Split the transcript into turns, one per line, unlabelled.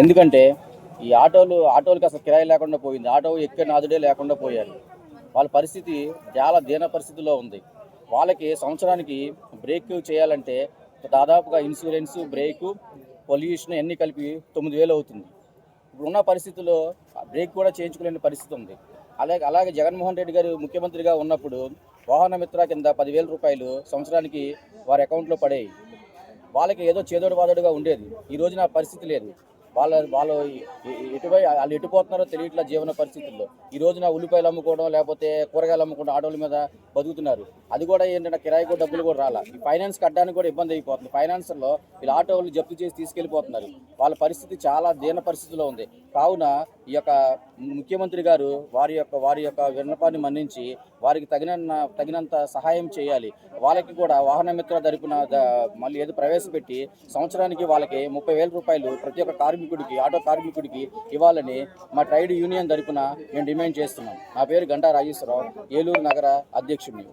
ఎందుకంటే ఈ ఆటోలు ఆటోలకి అసలు కిరాయి లేకుండా పోయింది. ఆటో ఎక్కే నాదుడే లేకుండా పోయారు. వాళ్ళ పరిస్థితి చాలా దీన పరిస్థితిలో ఉంది. వాళ్ళకి సంవత్సరానికి బ్రేక్ చేయాలంటే దాదాపుగా ఇన్సూరెన్స్ బ్రేకు పొల్యూషన్ అన్నీ కలిపి తొమ్మిది వేలు అవుతుంది. ఇప్పుడున్న పరిస్థితుల్లో బ్రేక్ కూడా చేయించుకోలేని పరిస్థితి ఉంది. అలాగే అలాగే జగన్మోహన్ రెడ్డి గారు ముఖ్యమంత్రిగా ఉన్నప్పుడు వాహన మిత్ర కింద పదివేల రూపాయలు సంవత్సరానికి వారి అకౌంట్లో పడేవి వాళ్ళకి ఏదో చేదోడు బాదోడుగా ఉండేది. ఈ రోజున పరిస్థితి లేదు. వాళ్ళ వాళ్ళు ఎటువై వాళ్ళు ఎటుపోతున్నారో తెలియట్లా జీవన పరిస్థితుల్లో. ఈ రోజున ఉల్లిపాయలు అమ్ముకోవడం లేకపోతే కూరగాయలు అమ్ముకోవడం ఆటోల మీద బతుకుతున్నారు. అది కూడా ఏంటంటే కిరాయి కూడా డబ్బులు కూడా రాలా. ఈ ఫైనాన్స్ కట్టడానికి కూడా ఇబ్బంది అయిపోతుంది. ఫైనాన్స్లో వీళ్ళు ఆటోలు జప్తు చేసి తీసుకెళ్ళిపోతున్నారు. వాళ్ళ పరిస్థితి చాలా దీన పరిస్థితిలో ఉంది. కావున ఈ యొక్క ముఖ్యమంత్రి గారు వారి యొక్క వారి యొక్క విన్నపాన్ని మన్నించి వారికి తగిన తగినంత సహాయం చేయాలి. వాళ్ళకి కూడా వాహన మిత్ర తరపున మళ్ళీ ఏదో ప్రవేశపెట్టి సంవత్సరానికి వాళ్ళకి ముప్పై వేల రూపాయలు ప్రతి ఒక్క కార్మికుడికి ఆటో కార్మికుడికి ఇవ్వాలని మా ట్రైడ్ యూనియన్ తరపున మేము డిమాండ్ చేస్తున్నాం. నా పేరు గంటా రాజేశ్వరరావు ఏలూరు నగర అధ్యక్షుడిని.